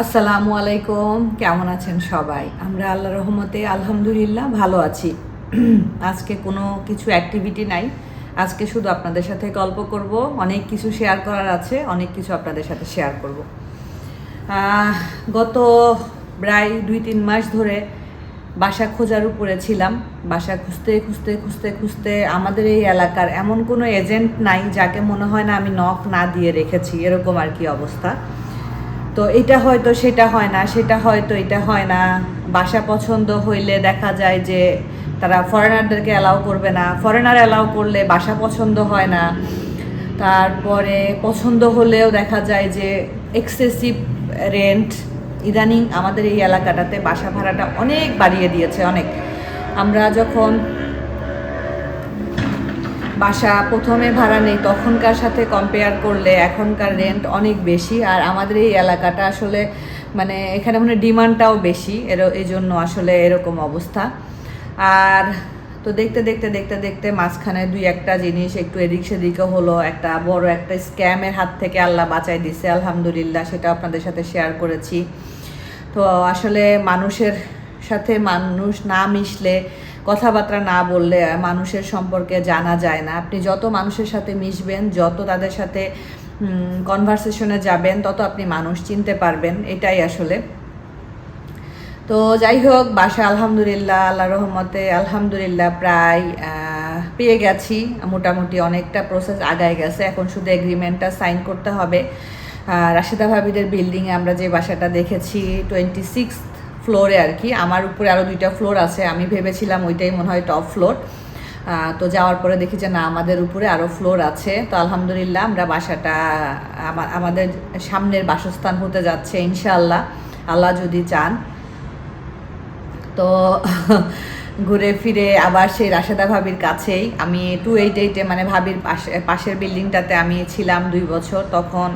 আসসালামু আলাইকুম। কেমন আছেন সবাই? আমরা আল্লাহ রহমতে, আলহামদুলিল্লাহ, ভালো আছি। আজকে কোনো কিছু অ্যাক্টিভিটি নাই। আজকে শুধু আপনাদের সাথে গল্প করব। অনেক কিছু শেয়ার করার আছে, অনেক কিছু আপনাদের সাথে শেয়ার করব। গত প্রায় দুই তিন মাস ধরে বাসা খোঁজার উপরে ছিলাম। বাসা খুঁজতে খুঁজতে খুঁজতে খুঁজতে আমাদের এই এলাকার এমন কোনো এজেন্ট নাই যাকে মনে হয় না আমি নখ না দিয়ে রেখেছি। এরকম আর কি অবস্থা। তো এটা হয়তো সেটা হয় না, সেটা হয়তো এটা হয় না। বাসা পছন্দ হইলে দেখা যায় যে তারা ফরেনারদেরকে অ্যালাউ করবে না। ফরেনার অ্যালাউ করলে বাসা পছন্দ হয় না। তারপরে পছন্দ হলেও দেখা যায় যে এক্সেসিভ রেন্ট ইদানিং আমাদের এই এলাকাটাতে বাসা ভাড়াটা অনেক বাড়িয়ে দিয়েছে অনেক। আমরা যখন বাসা প্রথমে ভাড়া নেই, তখনকার সাথে কম্পেয়ার করলে এখনকার রেন্ট অনেক বেশি। আর আমাদের এই এলাকাটা আসলে মানে এখানে মানে ডিমান্ডটাও বেশি, এর এই জন্য আসলে এরকম অবস্থা। আর তো দেখতে দেখতে দেখতে দেখতে মাঝখানে দুই একটা জিনিস একটু এদিক সেদিকে হলো, একটা বড় একটা স্ক্যামের হাত থেকে আল্লাহ বাঁচাই দিছে, আলহামদুলিল্লাহ, সেটা আপনাদের সাথে শেয়ার করেছি। তো আসলে মানুষের সাথে মানুষ না মিশলে কথাবার্তা না বললে মানুষের সম্পর্কে জানা যায় না। আপনি যত মানুষের সাথে মিশবেন, যত তাদের সাথে কনভারসেশনে যাবেন, তত আপনি মানুষ চিনতে পারবেন। এটাই আসলে। তো যাই হোক বাসা আলহামদুলিল্লাহ আল্লাহ রহমতে আলহামদুলিল্লাহ প্রায় পেয়ে গেছি। মোটামুটি অনেকটা প্রসেস আগায় গেছে। এখন শুধু এগ্রিমেন্টটা সাইন করতে হবে। রাশিদা ভাবিদের বিল্ডিংয়ে আমরা যে বাসাটা দেখেছি টোয়েন্টি সিক্স ফ্লোরে আর কি। আমার উপরে আরও দুইটা ফ্লোর আছে। আমি ভেবেছিলাম ওইটাই মনে হয় টপ ফ্লোর তো যাওয়ার পরে দেখি যে না, আমাদের উপরে আরও ফ্লোর আছে। তো আলহামদুলিল্লাহ আমরা বাসাটা, আমা- আমাদের সামনের বাসস্থান হতে যাচ্ছে ইনশাআল্লাহ। আল্লাহ যদি চান। তো ঘুরে ফিরে আবার সেই রাশেদা ভাবির কাছেই। আমি টু এইট এইটে মানে ভাবির পাশে, পাশের বিল্ডিংটাতে আমি ছিলাম দুই বছর। তখন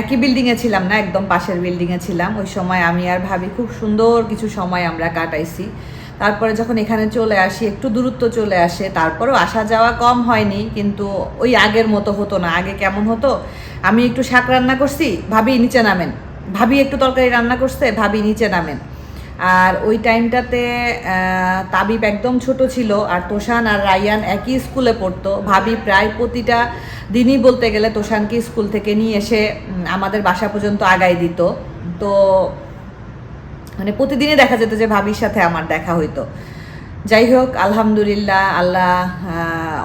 একই বিল্ডিংয়ে ছিলাম না, একদম পাশের বিল্ডিংয়ে ছিলাম। ওই সময় আমি আর ভাবি খুব সুন্দর কিছু সময় আমরা কাটাইছি। তারপরে যখন এখানে চলে আসি, একটু দূরত্ব চলে আসে, তারপরেও আসা যাওয়া কম হয়নি, কিন্তু ওই আগের মতো হতো না। আগে কেমন হতো? আমি একটু শাক রান্না করছি, ভাবি নিচে নামেন। ভাবি একটু তরকারি রান্না করছে, ভাবি নিচে নামেন। আর ওই টাইমটাতে তাবিব একদম ছোট ছিল আর তোষান আর রায়ান একই স্কুলে পড়তো। ভাবি প্রায় প্রতিটা দিনই বলতে গেলে তোষানকে স্কুল থেকে নিয়ে এসে আমাদের বাসা পর্যন্ত আগাই দিত। তো মানে প্রতিদিনই দেখা যেত যে ভাবির সাথে আমার দেখা হইতো। যাই হোক, আলহামদুলিল্লাহ, আল্লাহ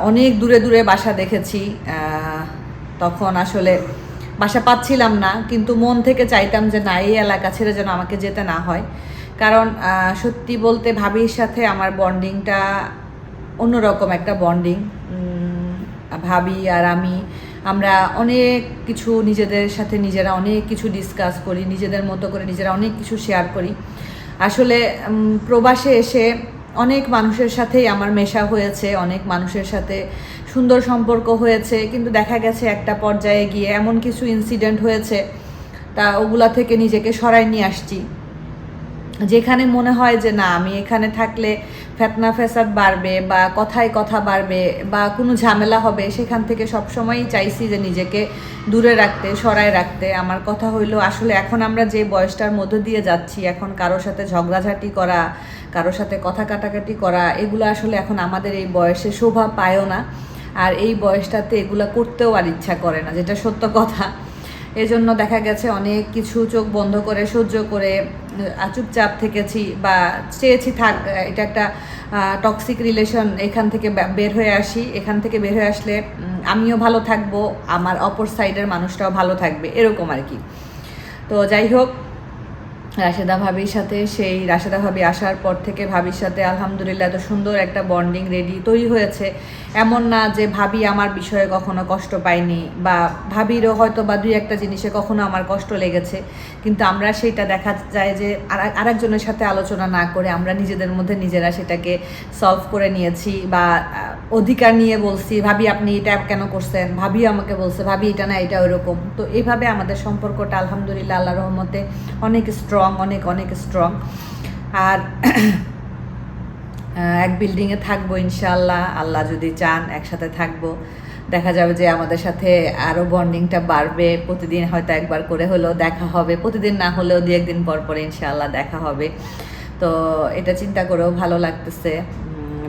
অনেক দূরে দূরে বাসা দেখেছি। তখন আসলে বাসা পাচ্ছিলাম না, কিন্তু মন থেকে চাইতাম যে না, এই এলাকা ছেড়ে যেন আমাকে যেতে না হয়। কারণ সত্যি বলতে ভাবির সাথে আমার বন্ডিংটা অন্যরকম একটা বন্ডিং ভাবি আর আমি। আমরা অনেক কিছু নিজেদের সাথে নিজেরা অনেক কিছু ডিসকাস করি, নিজেদের মতো করে নিজেরা অনেক কিছু শেয়ার করি। আসলে প্রবাসে এসে অনেক মানুষের সাথেই আমার মেশা হয়েছে, অনেক মানুষের সাথে সুন্দর সম্পর্ক হয়েছে, কিন্তু দেখা গেছে একটা পর্যায়ে গিয়ে এমন কিছু ইনসিডেন্ট হয়েছে, তা ওগুলা থেকে নিজেকে সরাই নিয়ে আসছি। যেখানে মনে হয় যে না, আমি এখানে থাকলে ফেতনা ফেসাদ বাড়বে বা কথায় কথা বাড়বে বা কোনো ঝামেলা হবে, সেখান থেকে সবসময়ই চাইছি যে নিজেকে দূরে রাখতে, সরায় রাখতে। আমার কথা হইল, আসলে এখন আমরা যে বয়সটার মধ্য দিয়ে যাচ্ছি, এখন কারোর সাথে ঝগড়াঝাটি করা, কারোর সাথে কথা কাটাকাটি করা, এগুলো আসলে এখন আমাদের এই বয়সে শোভা পায়ও না। আর এই বয়সটাতে এগুলা করতেও আর ইচ্ছা করে না, যেটা সত্য কথা। এজন্য দেখা গেছে অনেক কিছু চোখ বন্ধ করে, সহ্য করে চুপচাপ থেকেছি বা চেয়েছি থাক এটা একটা টক্সিক রিলেশন এখান থেকে বের হয়ে আসি। এখান থেকে বের হয়ে আসলে আমিও ভালো থাকব, আমার অপর সাইডের মানুষটাও ভালো থাকবে, এরকম আর কি। তো যাই হোক রাশেদা ভাবির সাথে, সেই রাশেদা ভাবি আসার পর থেকে ভাবির সাথে আলহামদুলিল্লাহ এত সুন্দর একটা বন্ডিং রেডি তৈরি হয়েছে। এমন না যে ভাবি আমার বিষয়ে কখনো কষ্ট পাইনি বা ভাবিরও হয়তো বা দুই একটা জিনিসে কখনো আমার কষ্ট লেগেছে। কিন্তু আমরা সেটা দেখা যায় যে আর- আরেকজনের সাথে আলোচনা না করে আমরা নিজেদের মধ্যে নিজেরা সেটাকে সলভ করে নিয়েছি বা অধিকার নিয়ে বলছি, ভাবি, আপনি এটা কেন করছেন? ভাবি আমাকে বলছে, ভাবি, এটা না, এটা ওইরকম তো এইভাবে আমাদের সম্পর্কটা আলহামদুলিল্লাহ আল্লাহ রহমতে অনেক স্ট্রং অনেক অনেক স্ট্রং আর এক বিল্ডিংয়ে থাকব ইনশাল্লাহ আল্লাহ যদি চান একসাথে থাকব। দেখা যাবে যে আমাদের সাথে আরও বন্ডিংটা বাড়বে, প্রতিদিন হয়তো একবার করে হলেও দেখা হবে, প্রতিদিন না হলেও দু একদিন পর পরে ইনশাল্লাহ দেখা হবে। তো এটা চিন্তা করেও ভালো লাগতেছে।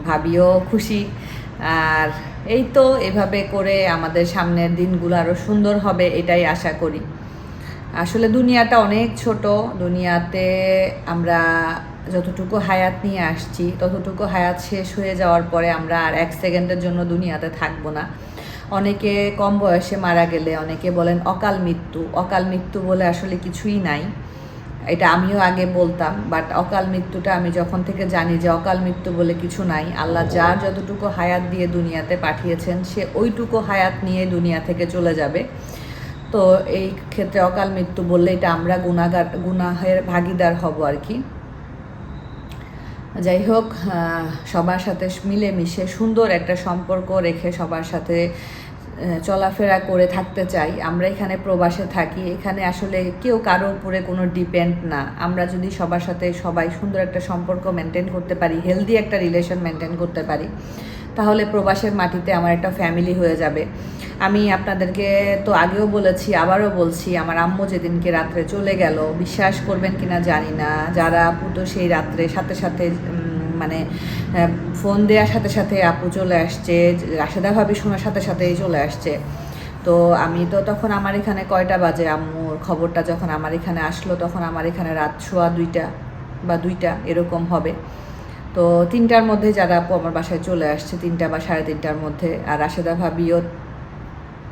ভাবিও খুশি। আর এই তো এভাবে করে আমাদের সামনের দিনগুলো আরও সুন্দর হবে, এটাই আশা করি। আসলে দুনিয়াটা অনেক ছোট, দুনিয়াতে আমরা যতটুকু হায়াত নিয়ে আসছি, ততটুকু হায়াত শেষ হয়ে যাওয়ার পরে আমরা আর এক সেকেন্ডের জন্য দুনিয়াতে থাকব না। অনেকে কম বয়সে মারা গেলে অনেকে বলেন অকাল মৃত্যু অকাল মৃত্যু বলে আসলে কিছুই নাই। এটা আমিও আগে বলতাম বাট অকাল মৃত্যুটা আমি যখন থেকে জানি যে অকাল মৃত্যু বলে কিছু নাই, আল্লাহ যার যতটুকু হায়াত দিয়ে দুনিয়াতে পাঠিয়েছেন, সে ওইটুকু হায়াত নিয়ে দুনিয়া থেকে চলে যাবে। তো এই ক্ষেত্রে অকাল মৃত্যু বললে এটা আমরা গুণাগার গুনাহের ভাগিদার হব আর কি। যাই হোক সবার সাথে মিলেমিশে সুন্দর একটা সম্পর্ক রেখে সবার সাথে চলাফেরা করে থাকতে চাই। আমরা এখানে প্রবাসে থাকি। এখানে আসলে কেউ কারও উপরে কোনো ডিপেন্ড না। আমরা যদি সবার সাথে সবাই সুন্দর একটা সম্পর্ক মেনটেন করতে পারি হেলদি একটা রিলেশন মেনটেন করতে পারি, তাহলে প্রবাসের মাটিতে আমার একটা ফ্যামিলি হয়ে যাবে। আমি আপনাদেরকে তো আগেও বলেছি, আবারও বলছি, আমার আম্মু যেদিনকে রাত্রে চলে গেল, বিশ্বাস করবেন কিনা জানি না, যারা আপু তো সেই রাত্রে সাথে সাথে মানে ফোন দেওয়ার সাথে সাথে আপু চলে আসছে, রাশেদা ভাবি শোনার সাথে সাথেই চলে আসছে। তো আমি তো তখন আমার এখানে কয়টা বাজে আম্মুর খবরটা যখন আমার এখানে আসলো, তখন আমার এখানে রাত শোয়া দুইটা বা দুইটা এরকম হবে। তো তিনটার মধ্যে যারা আপু আমার বাসায় চলে আসছে, তিনটা বা সাড়ে তিনটার মধ্যে, আর রাশেদা ভাবিও,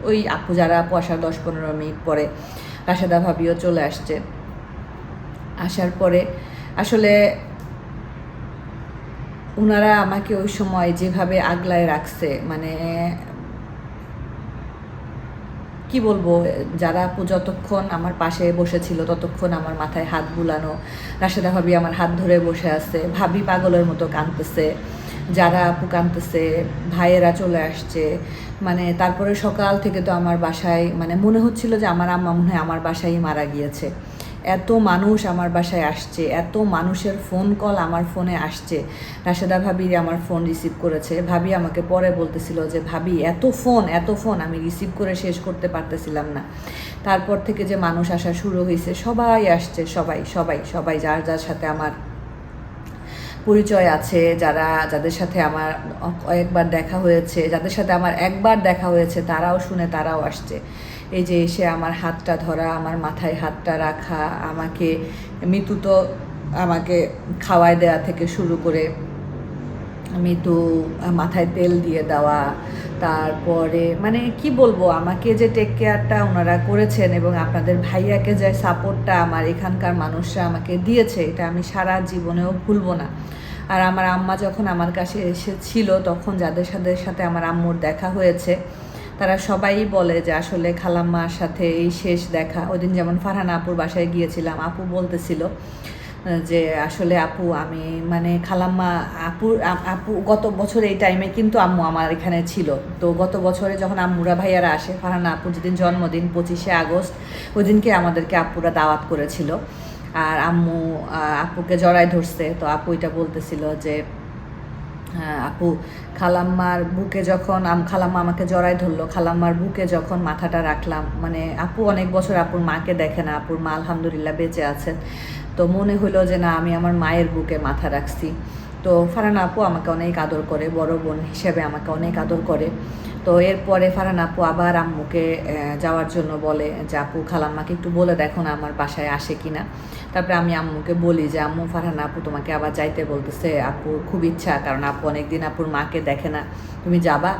ওই আপু যারা আপু আসার দশ পনেরো মিনিট পরে, রাশেদা ভাবিও চলে আসছে। আসার পরে, আসলে ওনারা আমাকে ওই সময় যেভাবে আগলায় রাখছে মানে কি বলব, যারা যতক্ষণ আমার পাশে বসেছিল, ততক্ষণ আমার মাথায় হাত বুলানো, রাশেদা ভাবি আমার হাত ধরে বসে আছে, ভাবি পাগলের মতো কাঁদতেছে, যারা আপু কাঁদতেছে, ভাইয়েরা চলে আসছে মানে তারপরে সকাল থেকে তো আমার বাসায় মানে মনে হচ্ছিল যে আমার আম্মা মনে হয় আমার বাসায় মারা গিয়েছে। এত মানুষ আমার বাসায় আসছে, এত মানুষের ফোন কল আমার ফোনে আসছে। রাশেদা ভাবি আমার ফোন রিসিভ করেছে। ভাবি আমাকে পরে বলতেছিল যে, ভাবি, এত ফোন এত ফোন আমি রিসিভ করে শেষ করতে পারতেছিলাম না। তারপর থেকে যে মানুষ আসা শুরু হয়েছে সবাই আসছে, সবাই সবাই সবাই যার যার সাথে আমার পরিচয় আছে, যারা, যাদের সাথে আমার কয়েকবার দেখা হয়েছে, যাদের সাথে আমার একবার দেখা হয়েছে, তারাও শুনে তারাও আসছে। এই যে এসে আমার হাতটা ধরা, আমার মাথায় হাতটা রাখা, আমাকে মিতু তো আমাকে খাওয়াই দেওয়া থেকে শুরু করে মিতু মাথায় তেল দিয়ে দেওয়া, তারপরে মানে কি বলব, আমাকে যে টেক কেয়ারটা ওনারা করেছেন এবং আপনাদের ভাইয়াকে যে সাপোর্টটা আমার এখানকার মানুষরা আমাকে দিয়েছে, এটা আমি সারা জীবনেও ভুলবো না। আর আমার আম্মা যখন আমার কাছে এসেছিল, তখন যাদের সাথে সাথে আমার আম্মুর দেখা হয়েছে তারা সবাই বলে যে আসলে খালাম্মার সাথে এই শেষ দেখা। ওদিন যেমন ফারহান আপুর বাসায় গিয়েছিলাম, আপু বলতেছিল যে আসলে আপু, আমি মানে খালাম্মা আপু আপু গত বছর এই টাইমে কিন্তু আম্মু আমার এখানে ছিল। তো গত বছরে যখন আম্মুরা ভাইয়ারা আসে, ফারহানা আপুর যেদিন জন্মদিন, পঁচিশে আগস্ট ওই দিনকে আমাদেরকে আপুরা দাওয়াত করেছিল। আর আম্মু আপুকে জড়াই ধরছে। তো আপু এটা বলতেছিল যে আপু, খালাম্মার বুকে যখন, আম, খালাম্মা আমাকে জড়াই ধরলো, খালাম্মার বুকে যখন মাথাটা রাখলাম মানে আপু অনেক বছর আপুর মাকে দেখে না, আপুর মা আলহামদুলিল্লাহ বেঁচে আছেন। তো মনে হলো যে, না, আমি আমার মায়ের বুকে মাথা রাখছি। তো ফারান আপু আমাকে অনেক আদর করে, বড় বোন হিসেবে আমাকে অনেক আদর করে। তো এরপরে ফারান আপু আবার আম্মুকে যাওয়ার জন্য বলে যে, আপু, খালাম্মাকে একটু বলে দেখো না আমার বাসায় আসে কিনা। তারপরে আমি আম্মুকে বলি যে, আম্মু, ফারহান আপু তোমাকে আবার যাইতে বলতেছে। আপু খুব ইচ্ছা, কারণ আপু অনেকদিন আপুর মাকে দেখে না। তুমি যাবা?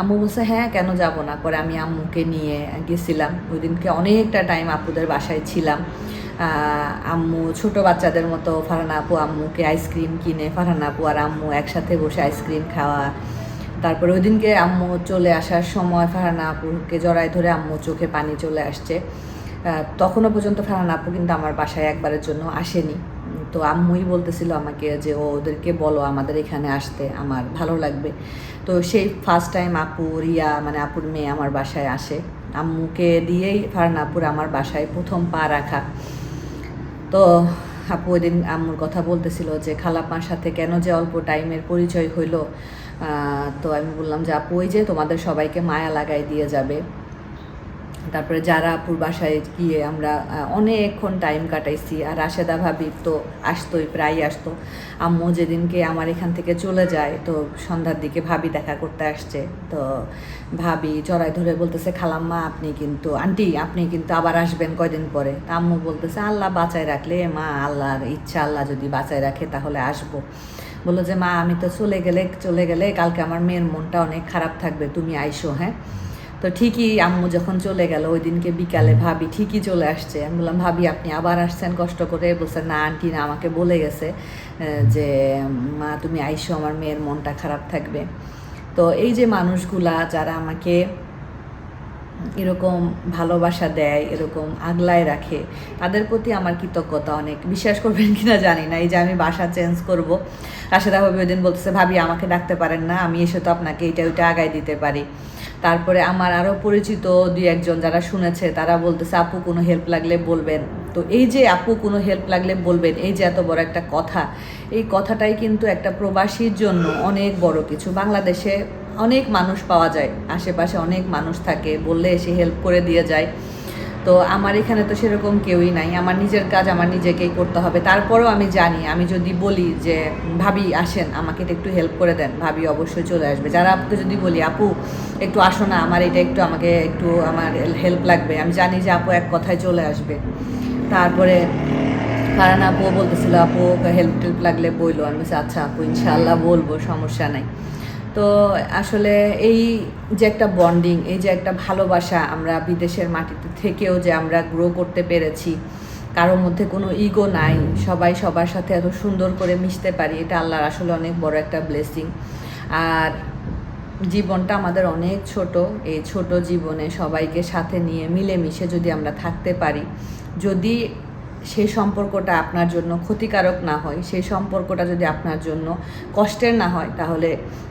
আম্মু বলছে হ্যাঁ কেন যাব না? পরে আমি আম্মুকে নিয়ে গেছিলাম। ওই দিনকে অনেকটা টাইম আপুদের বাসায় ছিলাম। আম্মু ছোট বাচ্চাদের মতো ফারহান আপু আম্মুকে আইসক্রিম কিনে, ফারহান আপু আর আম্মু একসাথে বসে আইসক্রিম খাওয়া তারপরে ওই দিনকে আম্মু চলে আসার সময় ফারহানা আপুকে জড়াই ধরে আম্মু চোখে পানি চলে আসছে। তখনও পর্যন্ত ফারহানা আপু কিন্তু আমার বাসায় একবারের জন্য আসেনি। তো আম্মুই বলতেছিল আমাকে যে, ও, ওদেরকে বলো আমাদের এখানে আসতে, আমার ভালো লাগবে। তো সেই ফার্স্ট টাইম আপু, রিয়া মানে আপুর মেয়ে আমার বাসায় আসে। আম্মুকে দিয়েই ফারহানা আপুর আমার বাসায় প্রথম পা রাখা। তো আপু ওই দিন আম্মুর কথা বলতেছিল যে, খালাপ্পার সাথে কেন যে অল্প টাইমের পরিচয় হইল? তো আমি বললাম যে আপু, ওই যে তোমাদের সবাইকে মায়া লাগাই দিয়ে যাবে। তারপরে যারা বাসায় গিয়ে আমরা অনেকক্ষণ টাইম কাটাইছি, আর রাশেদা ভাবি তো আসতোই প্রায় আসতো। আম্মু যেদিনকে আমার এখান থেকে চলে যায়, তো সন্ধ্যার দিকে ভাবি দেখা করতে আসছে। তো ভাবি চড়াই ধরে বলতেছে, খালাম্মা, আপনি কিন্তু, আন্টি, আপনি কিন্তু আবার আসবেন কয়দিন পরে? তা আম্মু বলতেছে, আল্লাহ বাঁচায় রাখলে, মা, আল্লাহর ইচ্ছা, আল্লাহ যদি বাঁচায় রাখে, তাহলে আসব। বলল যে, মা, আমি তো চলে গেলে চলে গেলে কালকে আমার মেয়ের মনটা অনেক খারাপ থাকবে, তুমি আইসো হ্যাঁ? তো ঠিকই আম্মু যখন চলে গেল, ওই দিনকে বিকালে ভাবি ঠিকই চলে আসছে। আমি বললাম, ভাবি, আপনি আবার আসছেন? কষ্ট করে বলছে, না, আন্টি না, আমাকে বলে গেছে যে, মা, তুমি আইসো, আমার মেয়ের মনটা খারাপ থাকবে। তো এই যে মানুষগুলা, যারা আমাকে এরকম ভালোবাসা দেয়, এরকম আগলায় রাখে, তাদের প্রতি আমার কৃতজ্ঞতা অনেক। বিশ্বাস করবেন কিনা জানি না, এই যে আমি বাসা চেঞ্জ করব। রাশেদা ভাবি ওই দিন বলতেছে, ভাবি, আমাকে ডাকতে পারেন না, আমি এসে তো আপনাকে এটা ওইটা আগায় দিতে পারি। তারপরে আমার আরও পরিচিত দুই একজন যারা শুনেছে, তারা বলতেছে, আপু, কোনো হেল্প লাগলে বলবেন। তো এই যে আপু, কোনো হেল্প লাগলে বলবেন, এই যে এত বড় একটা কথা, এই কথাটাই কিন্তু একটা প্রবাসীর জন্য অনেক বড় কিছু। বাংলাদেশে অনেক মানুষ পাওয়া যায়, আশেপাশে অনেক মানুষ থাকে, বললে এসে হেল্প করে দিয়ে যায়। তো আমার এখানে তো সেরকম কেউই নাই, আমার নিজের কাজ আমার নিজেকেই করতে হবে। তারপরেও আমি জানি, আমি যদি বলি যে, ভাবি, আসেন, আমাকে একটু হেল্প করে দেন। ভাবি অবশ্যই চলে আসবে। যারা আপুকে যদি বলি, আপু, একটু আসো না, আমার এটা একটু, আমাকে একটু, আমার হেল্প লাগবে। আমি জানি যে আপু এক কথায় চলে আসবে। তারপরে কারণ আপু বলতেছিল, আপু হেল্প টেল্প লাগলে বইলো। আমি আচ্ছা আপু ইনশাল্লাহ বলব, সমস্যা নাই। তো আসলে এই যে একটা বন্ডিং এই যে একটা ভালোবাসা আমরা বিদেশের মাটিতে থেকেও যে আমরা গ্রো করতে পেরেছি, কারোর মধ্যে কোনো ইগো নাই, সবাই সবার সাথে এত সুন্দর করে মিশতে পারি, এটা আল্লাহর আসলে অনেক বড় একটা ব্লেসিং আর জীবনটা আমাদের অনেক ছোট, এই ছোট জীবনে সবাইকে সাথে নিয়ে মিলেমিশে যদি আমরা থাকতে পারি, যদি সেই সম্পর্কটা আপনার জন্য ক্ষতিকারক না হয়, সেই সম্পর্কটা যদি আপনার জন্য কষ্টের না হয়, তাহলে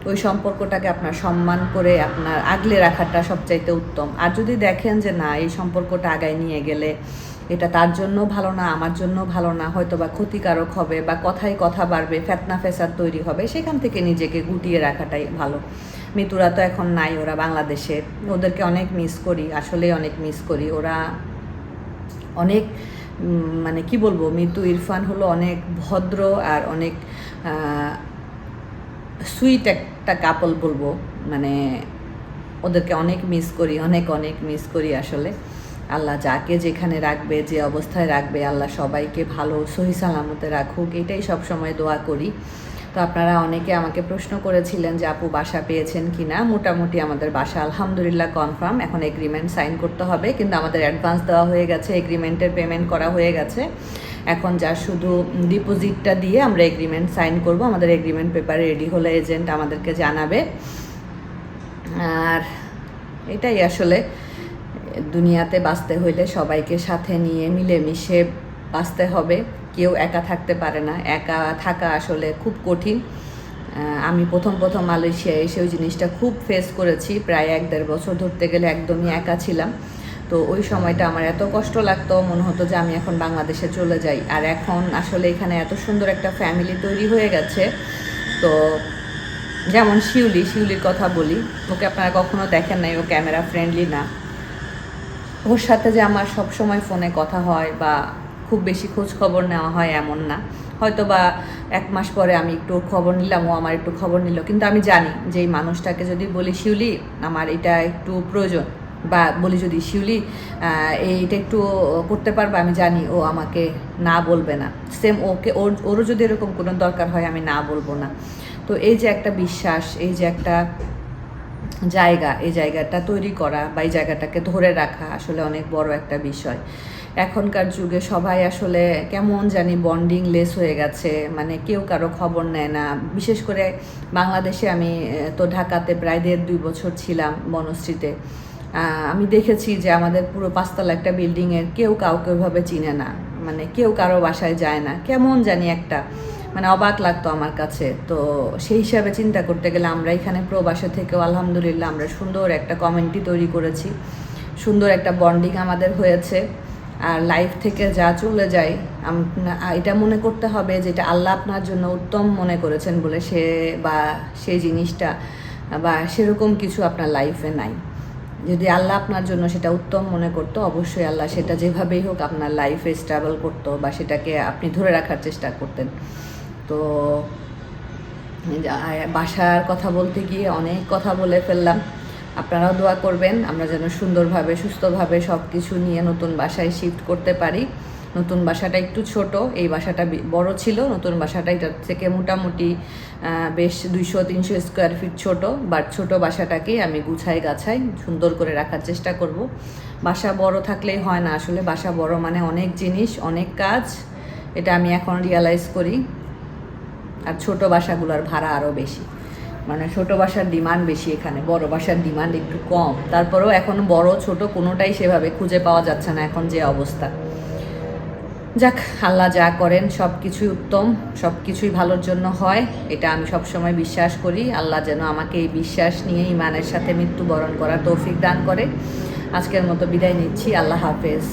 ওই সম্পর্কটাকে আপনার সম্মান করে আপনার আগলে রাখাটা সবচাইতে উত্তম। আর যদি দেখেন যে না, এই সম্পর্কটা আগায় নিয়ে গেলে এটা তার জন্য ভালো না, আমার জন্য ভালো না হয়তো বা ক্ষতিকারক হবে বা কথায় কথা বাড়বে, ফেতনা ফেসাদ তৈরি হবে, সেখান থেকে নিজেকে গুটিয়ে রাখাটাই ভালো। মিতুরা তো এখন নাই, ওরা বাংলাদেশে। ওদেরকে অনেক মিস করি আসলে অনেক মিস করি। ওরা অনেক মানে কি বলব, মিতু ইরফান হলো অনেক ভদ্র আর অনেক সুইট একটা কাপল বলব। মানে ওদেরকে অনেক মিস করি, অনেক অনেক মিস করি আসলে। আল্লাহ যাকে যেখানে রাখবে, যে অবস্থায় রাখবে, আল্লাহ সবাইকে ভালো, সহি সালামতে রাখুক। এটাই সবসময় দোয়া করি। তো আপনারা অনেকে আমাকে প্রশ্ন করেছিলেন যে, আপু, বাসা পেয়েছেন কি না মোটামুটি আমাদের বাসা আলহামদুলিল্লাহ কনফার্ম এখন এগ্রিমেন্ট সাইন করতে হবে, কিন্তু আমাদের অ্যাডভান্স দেওয়া হয়ে গেছে এগ্রিমেন্টের পেমেন্ট করা হয়ে গেছে। এখন যা শুধু ডিপোজিটটা দিয়ে আমরা এগ্রিমেন্ট সাইন করব, আমাদের এগ্রিমেন্ট পেপারে রেডি হলে এজেন্ট আমাদেরকে জানাবে। আর এটাই আসলে, দুনিয়াতে বাঁচতে হইলে সবাইকে সাথে নিয়ে মিলেমিশে বাঁচতে হবে। কেউ একা থাকতে পারে না। একা থাকা আসলে খুব কঠিন। আমি প্রথম প্রথম মালয়েশিয়ায় এসে ওই জিনিসটা খুব ফেস করেছি। প্রায় এক দেড় বছর ধরতে গেলে একদমই একা ছিলাম। তো ওই সময়টা আমার এত কষ্ট লাগতো, মনে হতো যে আমি এখন বাংলাদেশে চলে যাই। আর এখন আসলে এখানে এত সুন্দর একটা ফ্যামিলি তৈরি হয়ে গেছে। তো যেমন শিউলি, শিউলির কথা বলি, ওকে আপনারা কখনো দেখেন নাই, ও ক্যামেরা ফ্রেন্ডলি না। ওর সাথে যে আমার সব সময় ফোনে কথা হয় বা খুব বেশি খোঁজ খবর নেওয়া হয় এমন না। হয়তো বা এক মাস পরে আমি একটু খবর নিলাম, ও আমার একটু খবর নিল। কিন্তু আমি জানি যে এই মানুষটাকে যদি বলি, শিউলি, আমার এটা একটু প্রয়োজন। বা বলি যদি, শিউলি এইটা একটু করতে পারবে? আমি জানি ও আমাকে না বলবে না। সেম ওকে, ওর, ওরও যদি এরকম কোনো দরকার হয়, আমি না বলব না। তো এই যে একটা বিশ্বাস, এই যে একটা জায়গা, এই জায়গাটা তৈরি করা বা এই জায়গাটাকে ধরে রাখা আসলে অনেক বড় একটা বিষয়। এখনকার যুগে সবাই আসলে কেমন জানি বন্ডিং লেস হয়ে গেছে। মানে কেউ কারও খবর নেয় না। বিশেষ করে বাংলাদেশে আমি তো ঢাকাতে প্রায় দেড় দুই বছর ছিলাম বনশ্রীতে। আমি দেখেছি যে আমাদের পুরো পাঁচতলা একটা বিল্ডিংয়ের কেউ কাউকে ওইভাবে চিনে না। মানে কেউ কারও বাসায় যায় না। কেমন জানি একটা মানে অবাক লাগতো আমার কাছে। তো সেই হিসাবে চিন্তা করতে গেলে আমরা এখানে প্রবাসে থেকেও আলহামদুলিল্লাহ আমরা সুন্দর একটা কমিউনিটি তৈরি করেছি। সুন্দর একটা বন্ডিং আমাদের হয়েছে। আর লাইফ থেকে যা চলে যায় এটা মনে করতে হবে যেটা আল্লাহ আপনার জন্য উত্তম মনে করেছেন বলে সে বা সেই জিনিসটা, বা সেরকম কিছু আপনার লাইফে নাই। যদি আল্লাহ আপনার জন্য সেটা উত্তম মনে করতো, অবশ্যই আল্লাহ সেটা যেভাবেই হোক আপনার লাইফে স্ট্রাগল করতো বা সেটাকে আপনি ধরে রাখার চেষ্টা করতেন। তো বাসার কথা বলতে গিয়ে অনেক কথা বলে ফেললাম। আপনারাও দোয়া করবেন, আমরা যেন সুন্দরভাবে, সুস্থভাবে সব কিছু নিয়ে নতুন বাসায় শিফট করতে পারি। নতুন বাসাটা একটু ছোট, এই বাসাটা বড় ছিল, নতুন বাসাটা এটার থেকে মোটামুটি বেশ দুইশো, তিনশো স্কোয়ার ফিট ছোট বাট ছোট বাসাটাকে আমি গুছাই গাছাই, সুন্দর করে রাখার চেষ্টা করব। বাসা বড় থাকলেই হয় না আসলে, বাসা বড় মানে অনেক জিনিস, অনেক কাজ, এটা আমি এখন রিয়ালাইজ করি। আর ছোট বাসাগুলোর ভাড়া আরও বেশি। মানে ছোট বাসার ডিমান্ড বেশি এখানে, বড় বাসার ডিমান্ড একটু কম। তারপরেও এখন বড়, ছোট কোনোটাই সেভাবে খুঁজে পাওয়া যাচ্ছে না এখন যে অবস্থা। যাক, আল্লাহ যা করেন সব কিছুই উত্তম সব কিছুই ভালোর জন্য হয়, এটা আমি সবসময় বিশ্বাস করি। আল্লাহ যেন আমাকে এই বিশ্বাস নিয়ে ইমানের সাথে মৃত্যুবরণ করার তৌফিক দান করে। আজকের মতো বিদায় নিচ্ছি, আল্লাহ হাফেজ।